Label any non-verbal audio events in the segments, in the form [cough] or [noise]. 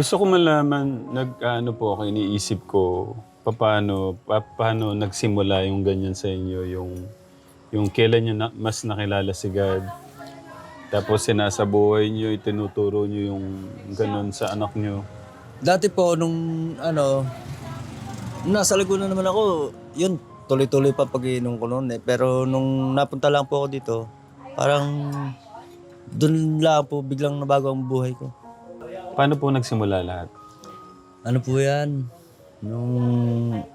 Gusto ko malaman, nag, ano po ako, iniisip ko, paano, pa, paano nagsimula yung ganyan sa inyo, yung, yung kailan nyo na, mas nakilala si God. Tapos sinasabuhay nyo, itinuturo nyo yung ganun sa anak nyo. Dati po, nung ano, nasa Laguna naman ako, yun, tuloy-tuloy pa pag-iinom ko noon eh. Pero nung napunta lang po ako dito, parang doon lang po biglang nabago ang buhay ko. Paano po nagsimula lahat? Ano po yan? Nung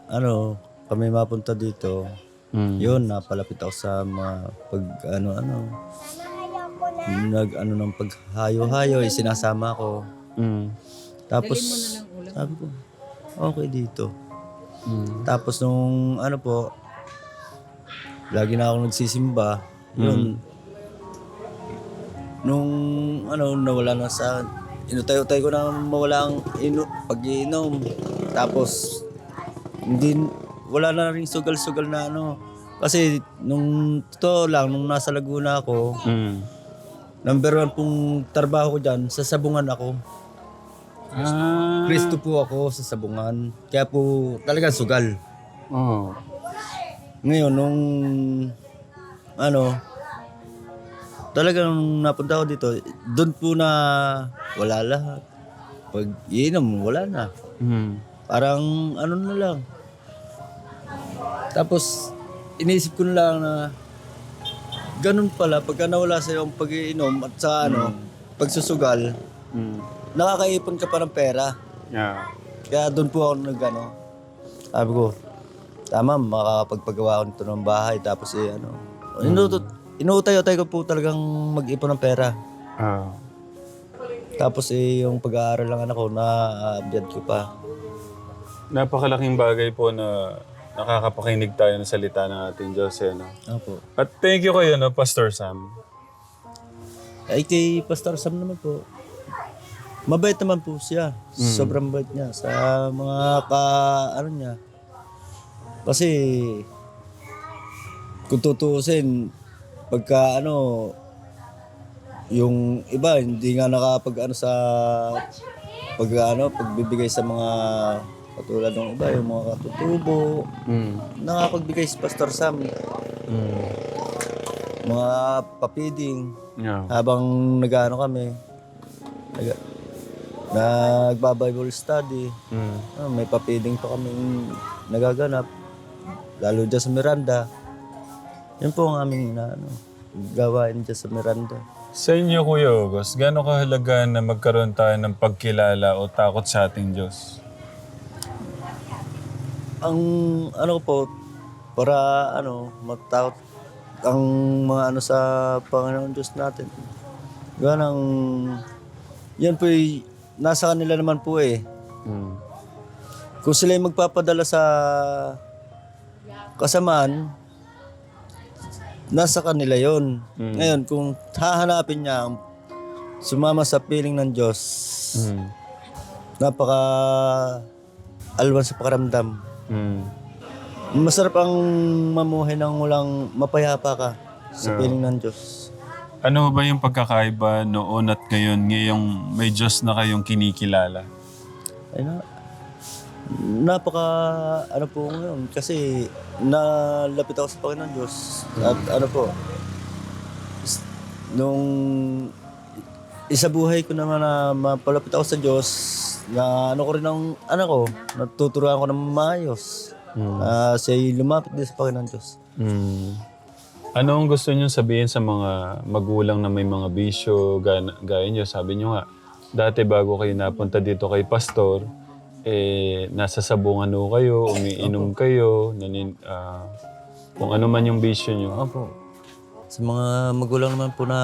ano, kami mapunta dito, Mm. yun, napalapit ako sa mga pag ano-ano. Nag ano ng paghayo-hayo, eh, sinasama ko. Mm. Tapos, sabi ko, okay dito. Mm. Tapos nung ano po, lagi na ako nagsisimba. Yun. Nung ano, nawala na sa inutay-utay ko na mawala ang inu, pag-iinom. Tapos, hindi, wala na rin sugal-sugal na ano. Kasi nung totoo lang, nung nasa Laguna ako, Mm. number one pong trabaho ko dyan, sa sabungan ako. Ah. Kristo po ako sa sabungan. Kaya po talaga sugal. Oh. Ngayon, nung ano, talagang napunta ako dito, doon po na wala lahat. Pag iinom, wala na. Mm. Parang ano na lang. Tapos, inisip ko na lang na ganun pala, pagka nawala sa'yo ang pag-iinom at sa ano, pagsusugal, Mm. nakakaipon ka pa ng pera. Yeah. Kaya doon po ako nag ano, sabi ko, tama, makakapagpagawa ako nito ng bahay. Tapos eh, ano, inutut, inuutay-utay ko po talagang mag-ipon ng pera. Ah. Tapos eh, yung pag-aaral ng anak ko, na-abjad ko pa. Napakalaking bagay po na nakakapakinig tayo ng salita ng ating Diyos. Eh, no? Opo. At thank you kayo, no, Pastor Sam. Ay kay Pastor Sam naman po, mabait naman po siya. Sobrang bait niya sa mga ka, ano niya. Kasi, kung tutuusin, pagka ano, yung iba hindi nga nakapag ano sa pag ano pagbibigay sa mga katulad ng iba yung mga katutubo Mm. nakapagbigay si Pastor Sam Mm. mga papiding Yeah. habang nag-ano kami, nag, nagba-Bible study, Mm. ah, may papiding pa kaming nagaganap, lalo dyan sa Miranda. Yan po ang aming na, ano, gawain dyan sa Miranda. Sa inyo, Kuya August, gaano kahalaga na magkaroon tayo ng pagkilala o takot sa ating Diyos? Ang ano po, para ano, matakot ang mga ano sa Panginoon Diyos natin. Ganang, yan po nasa kanila naman po eh. Mm. Kung sila yung magpapadala sa kasamaan, nasa kanila yon. Mm. Ngayon, kung hahanapin niya ang sumama sa piling ng Diyos, Mm. napaka alwan sa pakaramdam. Mm. Masarap ang mamuhay ng walang mapayapa ka sa piling ng Diyos. Ano ba yung pagkakaiba noon at ngayon, ngayong may Diyos na kayong kinikilala? Ay na, napaka ano po ngayon kasi nalapit ako sa Panginoon Diyos at ano po nung isa buhay ko naman na mapalapit ako sa Diyos na ano ko rin ang anak ko natuturuan ko ng maayos Mm. na siya'y lumapit din sa Panginoon Diyos Mm. Ano ang gusto niyo sabihin sa mga magulang na may mga bisyo, gaya, gaya niyo, sabi niyo nga, dati bago kayo napunta dito kay pastor, eh, nasa sabungan ho kayo, umiinom kayo, nanin, ah, kung ano man yung bisyo niyo. Opo. Sa mga magulang naman po na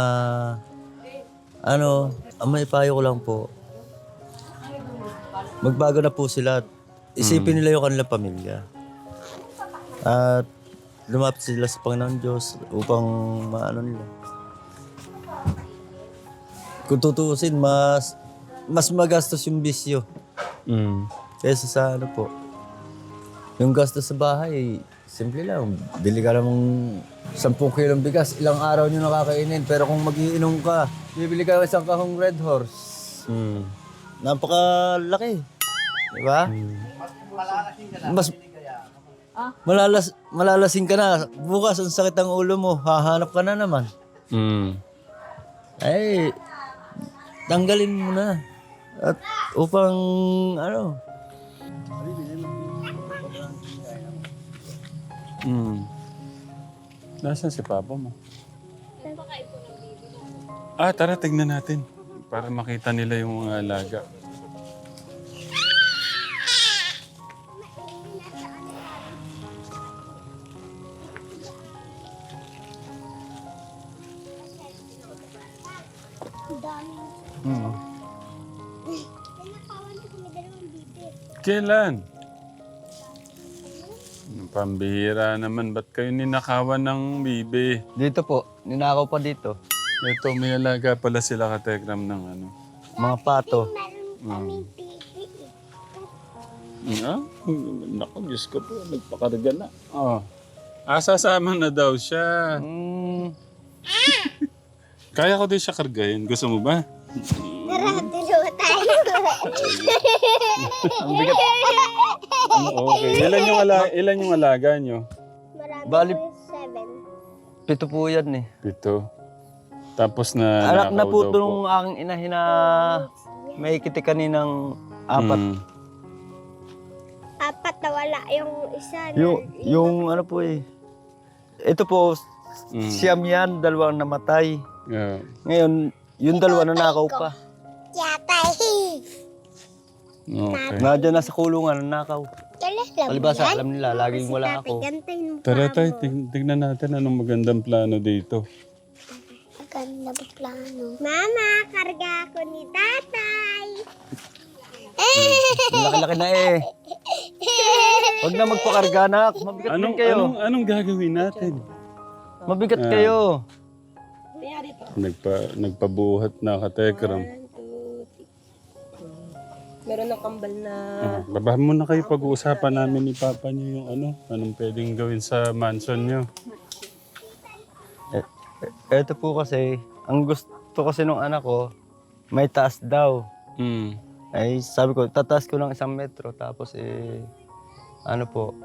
ano, ang may payo ko lang po. Magbago na po sila. at Isipin nila yung kanilang pamilya. At lumapit sila sa Panginoon Diyos upang maano nila. Kung tutuusin, mas mas magastos yung bisyo Mm. kaysa sa ano po. Yung gastos sa bahay, simple lang. Bili ka namang 10 kilong bigas, ilang araw nyo nakakainin. Pero kung magiinom ka, bibili ka ng isang kahong Red Horse. Mm. napakalaki. Di ba? Mm. Mas malalas malalasing ka na. Bukas ang sakit ang ulo mo, hahanap ka na naman. Mm. Ay, tanggalin mo na. At upang ano, Mm. Nasaan si Papa mo? Ah, tara, tignan natin. Para makita nila yung mga alaga. Hmm. Kailan? Pambihira naman. Ba't kayo ninakawan ng bibi? dito po, ninakaw pa dito. Ito, may alaga pala sila katekram ng ano. Mga pato. Mm. Ah, naku, Diyos ko po, nagpakarga na. Oh. Ah, sasama na daw siya. Mm, [laughs] Kaya ko din siya kargayin. Gusto mo ba? [laughs] ang bigat. okay. Ilan yung, ala ilan yung alaga nyo? Marami Bali- po seven. Pito po yan eh. Pito. Tapos na Anak na po daw nung aking inahin na may kiti kaninang apat. Mm. Apat na wala yung isa. na- Yung, yung ano po eh. Ito po, Mm. siyam yan, dalawang namatay. Yeah. Ngayon, yung dalawa na nakaw pa. Yatay. Okay. Nadyan na sa kulungan, nakaw. Lang Palibasa, alam nila, laging wala ako. Gantayin mo Tara pa tayo, mo. ting- tingnan natin anong magandang plano dito. Maganda ba plano? Mama, karga ako ni tatay. Ang laki-laki na eh. [laughs] Huwag na magpakarga anak. Mabigat Anong, kayo. anong, anong gagawin natin? Mabigat Ah. kayo. Nagpa, nagpabuhat na katekram. Meron ng kambal na Ah, baba muna kayo pag-uusapan namin ni Papa niyo yung ano, anong pwedeng gawin sa mansion niyo. Eh, eh, Ito po kasi, ang gusto kasi nung anak ko, may taas daw. Mm. Ay sabi ko, tataas ko ng isang metro. Tapos eh, ano po,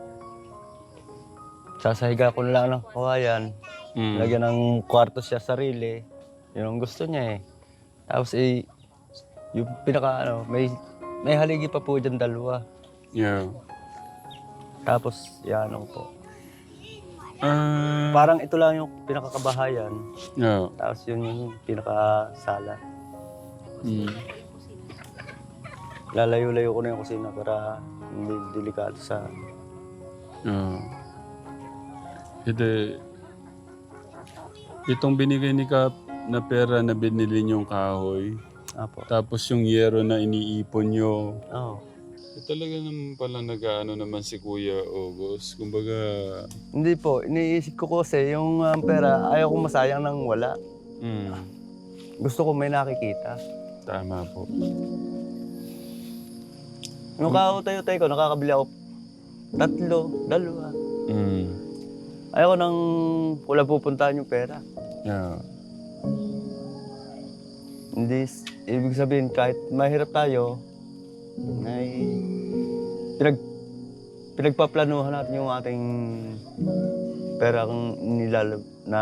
sasahiga ko na lang ng kawayan. Mm. Lagyan ng kwarto siya sarili. Yun ang gusto niya eh. Tapos eh, yung pinaka ano, may, may haligi pa po dyan dalawa. Yeah. Tapos, yan ano po. Ah, Parang ito lang yung pinakakabahayan. yeah. Tapos yun yung pinakasala. Mm. Lalayo-layo ko na yung kusina para hindi delikado sa... Ah. Hindi. Itong binigay ni Kap na pera na binili niyong kahoy, Apo. tapos yung yero na iniipon niyo, Oo. eh, talaga naman pala nag-ano naman si Kuya August. Kumbaga, Hindi po, iniisip ko kasi yung um, pera, ayaw ko masayang nang wala. mm, Gusto ko may nakikita. tama po. Nung kakutayo-tayo ko, nakakabili ako tatlo, dalawa. Mm. Ayaw ko nang wala pupuntahan yung pera. Yeah. Hindi, ibig sabihin kahit mahirap tayo, ay pinag, pinagpaplanuhan natin yung ating pera kung nilalab na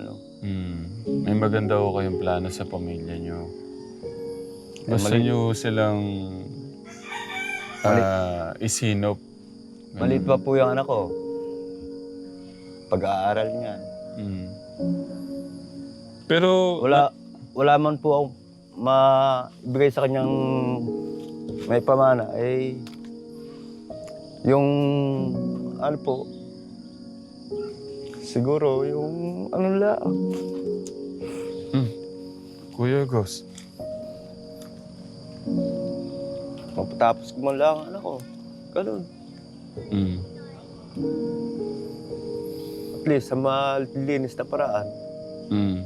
ano. Mm. May maganda ko kayong plano sa pamilya niyo. Eh, Gusto mali- niyo silang ah, isinop. Maliit pa po yung anak ko. Pag-aaral niya. Mm. Pero, Wala, wala man po ako maibigay sa kanyang may pamana. Eh, yung ano po, siguro yung ano lang. Mm. Kuya Gus, Mapatapos ko man lang ano ko. Ganun. mm. At least sa malinis na paraan. Mm.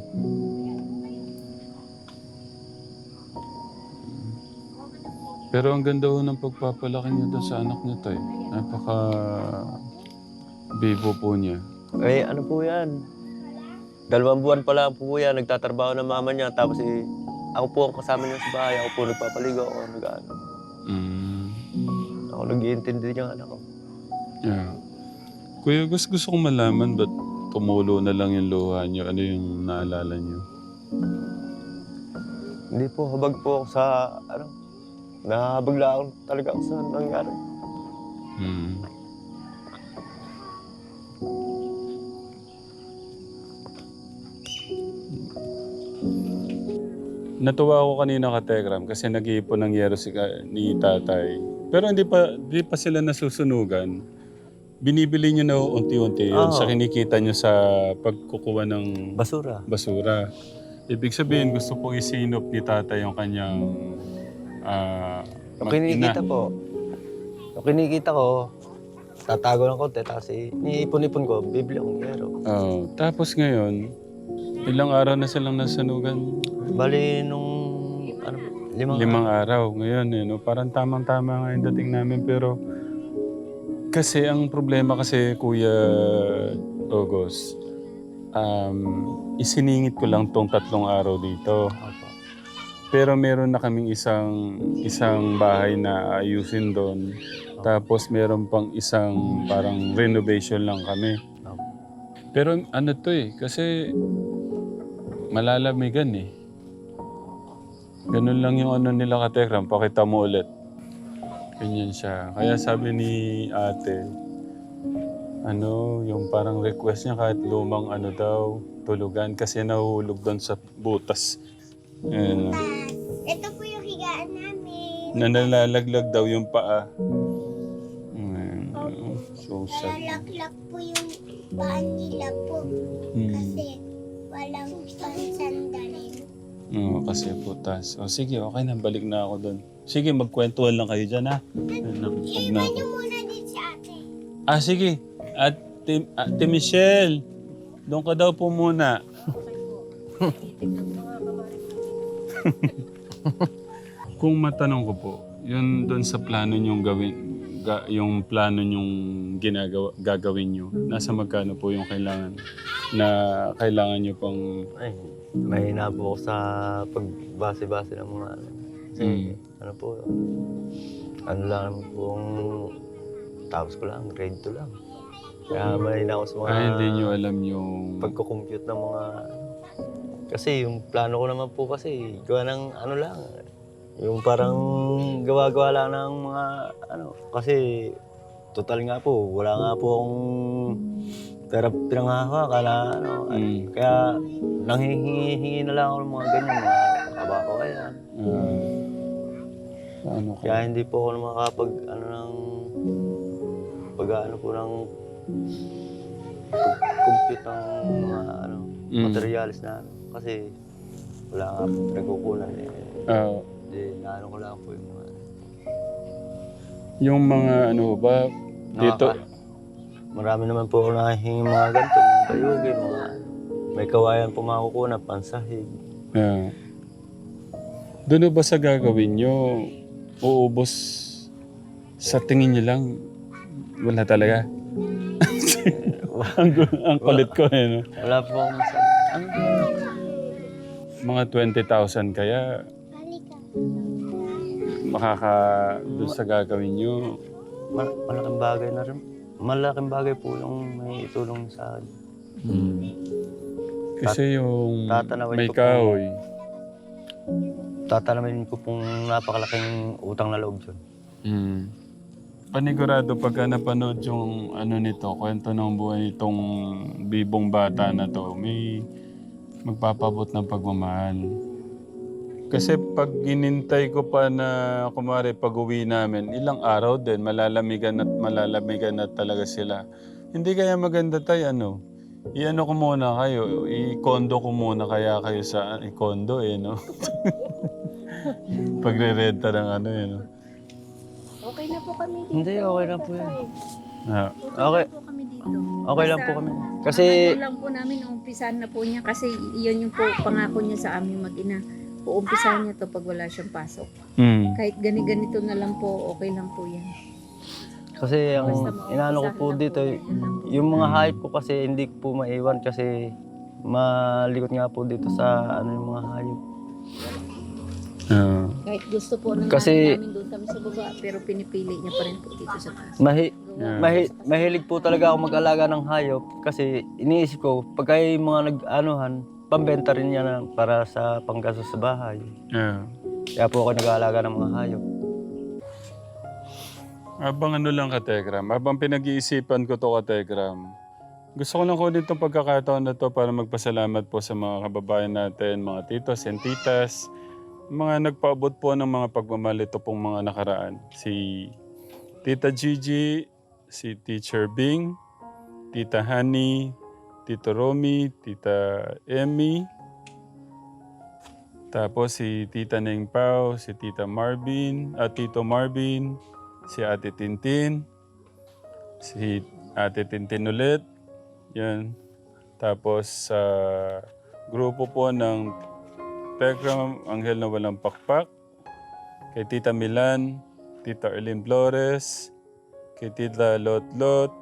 Pero ang ganda ho ng pagpapalaki niyo doon sa anak niyo, Tay. Napaka bibo po niya. Eh, ano po yan? Dalawang buwan pa lang po yan, nagtatrabaho ng mama niya. Tapos eh, ako po ang kasama niya sa bahay. Ako po nagpapaligo. Ako nag-ano. Mm. Ako nag-iintindi niya anak ko. Yeah. Kuya, gusto, gusto kong malaman ba't tumulo na lang yung luha niyo? Ano yung naalala niyo? Hindi po, habag po ako sa, ano, nahabag lang ako talaga ako sa nangyari. Mm. Natuwa ako kanina ka Tegram kasi nag-iipon ng yero si ka- ni tatay. Pero hindi pa hindi pa sila nasusunugan. Binibili niyo na unti-unti yun Oo. sa kinikita niyo sa pagkukuha ng Basura. basura. Ibig sabihin, gusto pong isinop ni tatay yung kanyang ah, Yung mag-ina. kinikita po, yung kinikita ko, tatago ng konti, tapos iniipon-ipon ko, bibili akong yero. Oh, tapos ngayon, ilang araw na silang nasunugan? Bali, nung, ano, limang, Limang araw. Ngayon, eh, no? parang tamang-tama nga yung dating namin. Pero kasi ang problema kasi, Kuya Ogos, um, isiningit ko lang tong tatlong araw dito. Opo. Pero meron na kaming isang isang bahay na ayusin doon. Tapos meron pang isang parang renovation lang kami. Pero ano to eh, kasi malalamigan eh. Ganun lang yung ano nila katekram, pakita mo ulit. Ganyan siya. Kaya sabi ni ate, ano, yung parang request niya kahit lumang ano daw, tulugan kasi nahuhulog doon sa butas. Ayan. Na nalalaglag daw yung paa. Ayan. So sad. Nalalaklak po yung paa nila po. Hmm. Kasi walang pansandalin. Oo, kasi putas. O sige, okay na. Balik na ako doon. Sige, magkwentuhan lang kayo dyan, ha? Ayun na, Iwan ako. niyo muna din si ate. Ah, sige. Ate, Ate Michelle, doon ka daw po muna. [laughs] Kung matanong ko po, yun doon sa plano nyong gawin, ga, yung plano nyong ginagawa, gagawin nyo, nasa magkano po yung kailangan na kailangan nyo pang... Ay, mahina po ako sa pagbase-base ng mga, ano. Kasi, Mm. ano po, ano lang naman po ang tapos ko lang, grade 2 lang. Kaya mahina ako sa mga Ah, hindi nyo alam yung... pagko-compute ng mga... Kasi yung plano ko naman po kasi, gawa ng ano lang, yung parang gawa-gawa lang ng mga ano, kasi total nga po, wala nga po akong pera pinanghahawakan na ano, Mm. kaya nanghihingi na lang ako ng mga ganyan, mga kabako kaya. Ah, paano ka? Kaya hindi po ako makakapag ano ng pag ano po ng compute ng mga ano, Mm. materials na ano. Kasi wala nga po pinagkukunan eh. Ah, Hindi, naano ko lang po yung mga yung mga ano ba, dito... Nakaka- Marami naman po ako nahihingi mga ganito, mga bayugi, mga may kawayan po makukunan, pansahig. Ah. Doon ba sa gagawin nyo, uubos sa tingin nyo lang, wala talaga. [laughs] ang, ang kulit ko eh, no? Wala po akong masabi. Po? Mga 20,000 kaya. Makaka doon sa gagawin nyo. Mal- malaking bagay na rin. Malaking bagay po yung may itulong sa akin. Kasi yung tatanawin may ko po. kahoy, Tatalamin ko pong napakalaking utang na loob dyan. Mm. Panigurado pagka napanood yung ano nito, kwento ng buhay nitong bibong bata na to, may magpapabot ng pagmamahal. Kasi pag ginintay ko pa na kumari pag uwi namin, ilang araw din, malalamigan at malalamigan na talaga sila. Hindi kaya maganda tayo ano, i-ano ko muna kayo, i-condo ko muna kaya kayo sa i-condo eh, no? [laughs] Pagre-renta ng ano eh, no? Okay na po kami dito. Hindi, okay na po yan. Ah, Okay. po kami dito. Okay lang po kami. Kasi, Ang ano lang po namin, umpisahan na po niya kasi iyon yung po pangako niya sa aming mag-ina. Uumpisahan niya to pag wala siyang pasok. mm. Kahit gani-ganito na lang po, okay lang po yan. kasi ang Basta maumpisahan inaano ko po na dito, yan, yun lang po. yung mga hype ko kasi hindi ko po maiwan kasi malikot nga po dito sa ano yung mga hayop. Ah. Kahit gusto po ng Kasi- namin doon kami sa baba, pero pinipili niya pa rin po dito sa taas. Mahi, Yeah. mahi, mahilig po talaga ako mag-alaga ng hayop kasi iniisip ko, pagka yung mga nag-anuhan, pambenta rin niya na para sa panggasos sa bahay. Yeah. Kaya po ako nag-aalaga ng mga hayop. Habang ano lang ka, Tegram, habang pinag-iisipan ko to ka, Tegram, gusto ko lang kunin itong pagkakataon na to para magpasalamat po sa mga kababayan natin, mga titos and titas, mga nagpaabot po ng mga pagmamahal ito pong mga nakaraan. Si Tita Gigi, si Teacher Bing, Tita Honey, Tito Romy, Tita Emmy, tapos si Tita Neng Pao, si Tita Marvin, at Tito Marvin, si Ate Tintin, si Ate Tintin ulit, yan. Tapos sa grupo po ng Telegram, Anghel na Walang Pakpak, kay Tita Milan, Tita Erlyn Flores, kay Tita Lot Lot,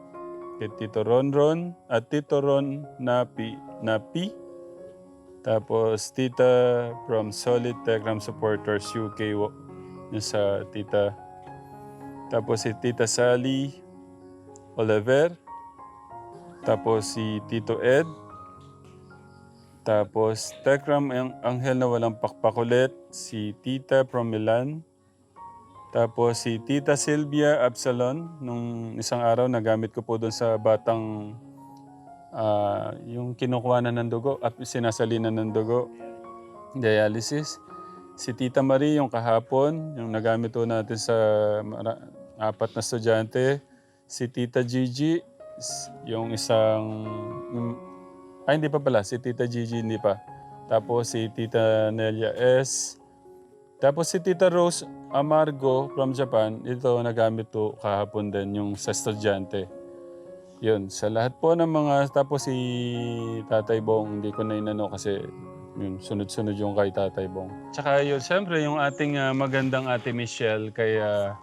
kay Tito Ronron, at Tito Ron Napi, Napi, tapos Tita from Solid Telegram Supporters UK, wo- yun sa Tita tapos si Tita Sally Oliver. Tapos si Tito Ed. Tapos Tekram ang Anghel na walang pakpakulit. Si Tita from Milan. Tapos si Tita Sylvia Absalon. Nung isang araw nagamit ko po doon sa batang ah, yung kinukuha na ng dugo at sinasalina ng dugo. Dialysis. Si Tita Marie yung kahapon, yung nagamit po natin sa apat na estudyante. Si Tita Gigi, yung isang... yung- ay, hindi pa pala. Si Tita Gigi, hindi pa. Tapos si Tita Nelia S. Tapos si Tita Rose Amargo from Japan. Ito, nagamit to kahapon din yung sa estudyante. Yun, sa lahat po ng mga... Tapos si Tatay Bong, hindi ko na inano kasi yun, sunod-sunod yung kay Tatay Bong. Tsaka yun, siyempre yung ating ah, magandang ate Michelle, kay, ah,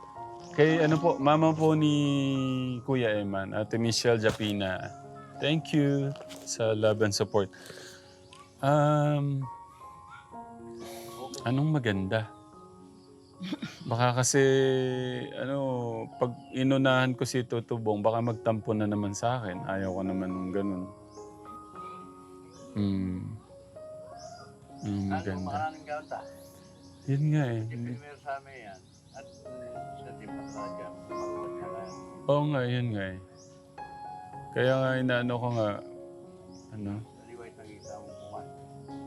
kay ano po, mama po ni Kuya Eman, ate Michelle Japina. Thank you sa love and support. Um, anong maganda? Baka kasi, ano, pag inunahan ko si Tutubong, baka magtampo na naman sa akin. Ayaw ko naman ng ganun. Hmm. Hmm, maganda. Yun nga eh. Oo nga, yun nga eh. Kaya nga inaano ko nga, ano?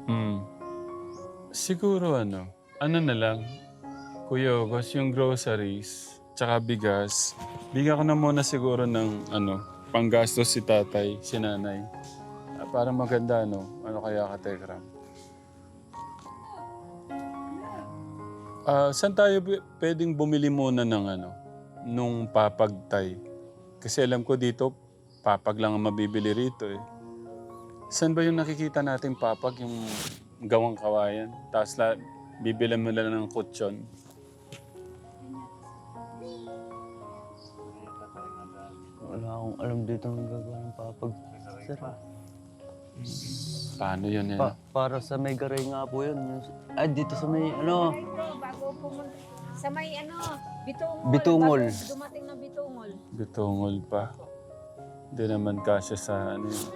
Hmm. Siguro ano, ano na lang, Kuya August, yung groceries, tsaka bigas, bigyan ko na muna siguro ng ano, panggastos si tatay, si nanay. Ah, para maganda, no? Ano kaya ka, Tegram? Ah, saan tayo p- pwedeng bumili muna ng ano, nung papagtay? Kasi alam ko dito, papag lang ang mabibili rito eh. Saan ba yung nakikita natin papag, yung gawang kawayan? Tapos la, bibilan mo lang ng kutsyon. Wala akong alam dito ng gagawa ng papag. Sir, Paano yun yan? pa- para sa may garay nga po yun. Ay, dito sa may ano, bago pumunta sa may ano, bitungol. Bitungol. Bago dumating na bitungol. Gutungol pa. Hindi naman kasya sa ano yun.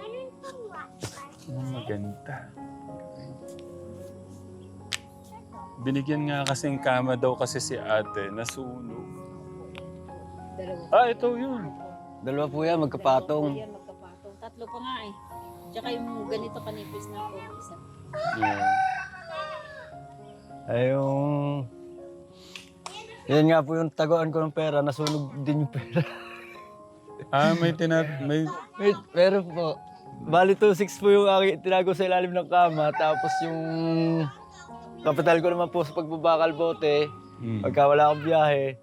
Ano maganda. Binigyan nga kasing kama daw kasi si ate, nasunog. Dalawa. Ah, ito yun. dalawa po yan, magkapatong. Yan, magkapatong. Tatlo pa nga eh. Tsaka yung ganito kanipis na po. Isa. Yeah. Ay, yung... Yan nga po yung taguan ko ng pera, nasunog din yung pera. [laughs] Ah, may tinat... May... Wait, meron po. Bali 2.6 po yung aking tinago sa ilalim ng kama. Tapos yung kapital ko naman po sa pagbabakal bote. Hmm. Pagka wala akong biyahe,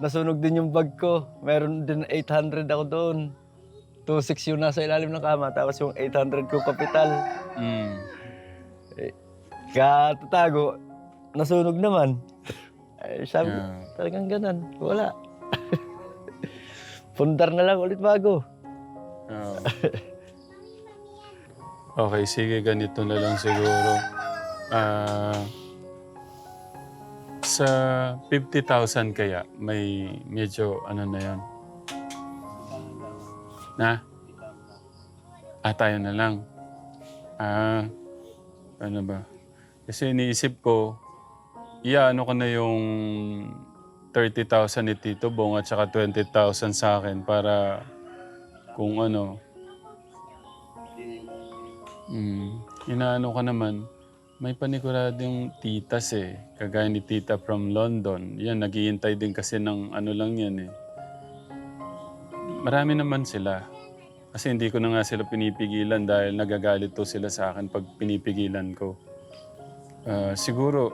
nasunog din yung bag ko. Meron din 800 ako doon. 2.6 yung nasa ilalim ng kama. Tapos yung 800 ko kapital. Mm. Kaya tatago, nasunog naman. Ay, sabi, ko, Yeah. talagang ganun. Wala. [laughs] Pundar na lang ulit bago. Oo. [laughs] okay, sige, ganito na lang siguro. Ah... Sa 50,000 kaya, may medyo ano na yan. Na? Ah, tayo na lang. Ah, ano ba? Kasi iniisip ko, iya, ano ko na yung 30,000 ni Tito Bong at saka 20,000 sa akin para kung ano. Mm, inaano ko naman, may paniguradong titas eh. Kagaya ni tita from London. Yan, naghihintay din kasi ng ano lang yan eh. Marami naman sila. Kasi hindi ko na nga sila pinipigilan dahil nagagalit to sila sa akin pag pinipigilan ko. Ah, siguro,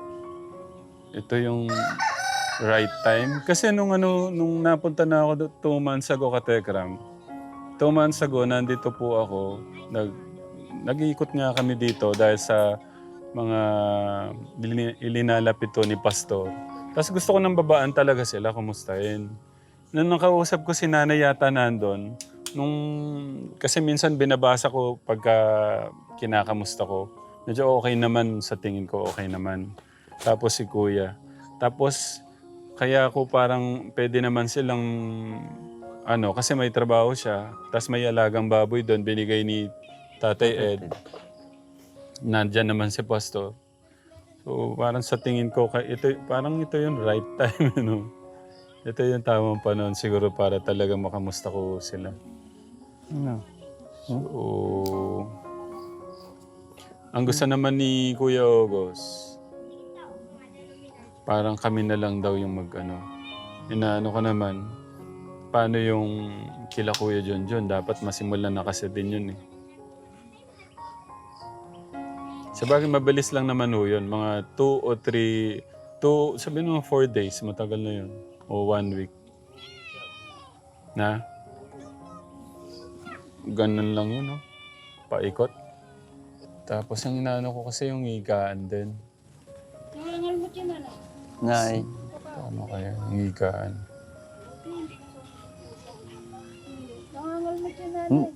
ito yung right time. Kasi nung ano, nung napunta na ako two months ago ka Tekram, two months ago, nandito po ako, nag, nag-iikot nga kami dito dahil sa mga ilinalapit to ni Pastor. Tapos gusto ko ng babaan talaga sila, kumustahin. Nung nakausap ko si nanay yata nandun, nung, kasi minsan binabasa ko pagka kinakamusta ko, medyo okay naman sa tingin ko, okay naman. Tapos si kuya. Tapos, kaya ako parang pwede naman silang, ano, kasi may trabaho siya, tapos may alagang baboy doon, binigay ni Tatay Ed. Nandyan naman si Pastor. So, parang sa tingin ko, kay- ito, parang ito yung right [laughs] time, ano. Ito yung tamang panahon siguro para talaga makamusta ko sila. Ano? So, ang gusto naman ni Kuya Ogos, parang kami na lang daw yung mag ano. Inaano ko naman, paano yung kila Kuya John John, dapat masimulan na kasi din yun eh. Sa bagay, mabilis lang naman ho yun. Mga 2 o 3, 2, sabihin mo 4 days, matagal na yun. O 1 week. Na? Ganun lang yun, no? Paikot. Tapos ang inaano ko kasi yung higaan din. Nay. Paano kaya yung higaan? Hmm.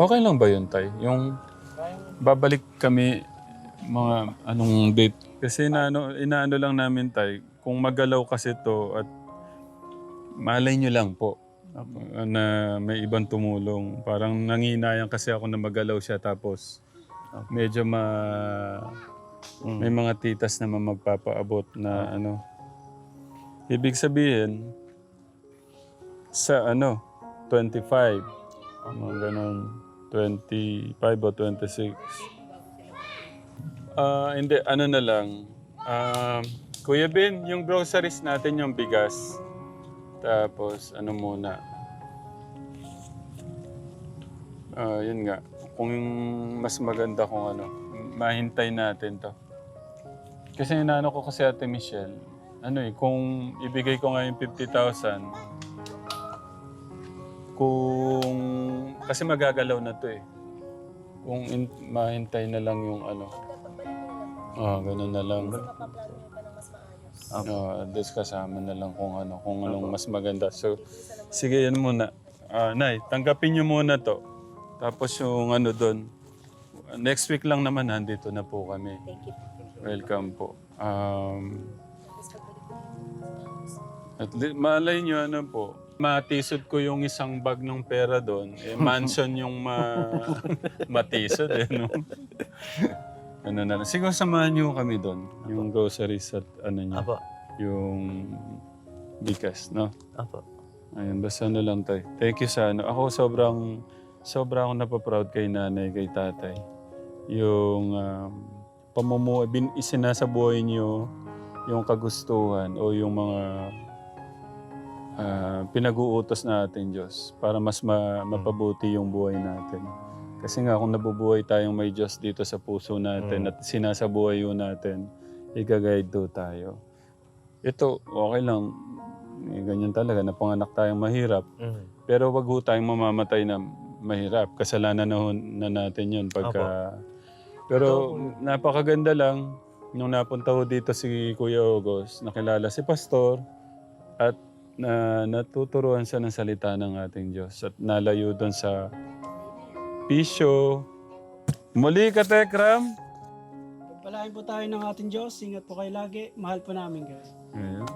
Okay lang ba yun, Tay? Yung babalik kami mga anong date. Kasi inaano, inaano lang namin, Tay, kung magalaw kasi to at malay nyo lang po na may ibang tumulong. Parang nanginayang kasi ako na magalaw siya tapos medyo ma... May mga titas na magpapaabot na ano. Ibig sabihin, sa ano, 25. Mga ganun, 25 o 26. Ah, hindi, ano na lang. Um, Kuya Ben, yung groceries natin, yung bigas. Tapos, ano muna. Ah, yun nga. Kung mas maganda kung ano, mahintay natin to. Kasi inaano ko kasi ate Michelle, ano eh, kung ibigay ko nga yung 50,000, kung, kasi magagalaw na to eh. Kung in, mahintay na lang yung ano. Ah, ganun na lang. Ah, this kasama na lang kung ano, kung anong mas maganda. So, sige yan muna. Ah, Nay, tanggapin niyo muna to. Tapos yung ano doon, next week lang naman nandito na po kami. Welcome po. Um, at li- malay nyo ano po, matisod ko yung isang bag ng pera doon. Eh, [laughs] mansion yung ma [laughs] matisod eh, no? ano na lang. Siguro samahan nyo kami doon. Yung groceries at ano nyo. Apo. Yung bigas, no? Apo. Ayun, basta na lang tayo. Thank you sa ano. Ako sobrang, sobrang ako napaproud kay nanay, kay tatay. Yung um, pamumuhay, bin, isinasabuhay niyo yung kagustuhan o yung mga ah, pinag-uutos natin, Diyos, para mas ma- mapabuti yung buhay natin. Kasi nga, kung nabubuhay tayong may Diyos dito sa puso natin at sinasabuhay yun natin, i-guide do tayo. Ito, okay lang. Eh, ganyan talaga, napanganak tayong mahirap. Pero wag ho tayong mamamatay na mahirap. Kasalanan na, na natin yun pagka... Pero napakaganda lang nung napunta ho dito si Kuya Ogos, nakilala si Pastor at na natuturuan siya ng salita ng ating Diyos at nalayo doon sa pisyo. Muli ka, Tekram. Pagpalain po tayo ng ating Diyos. Ingat po kayo lagi. Mahal po namin kayo. Ayun.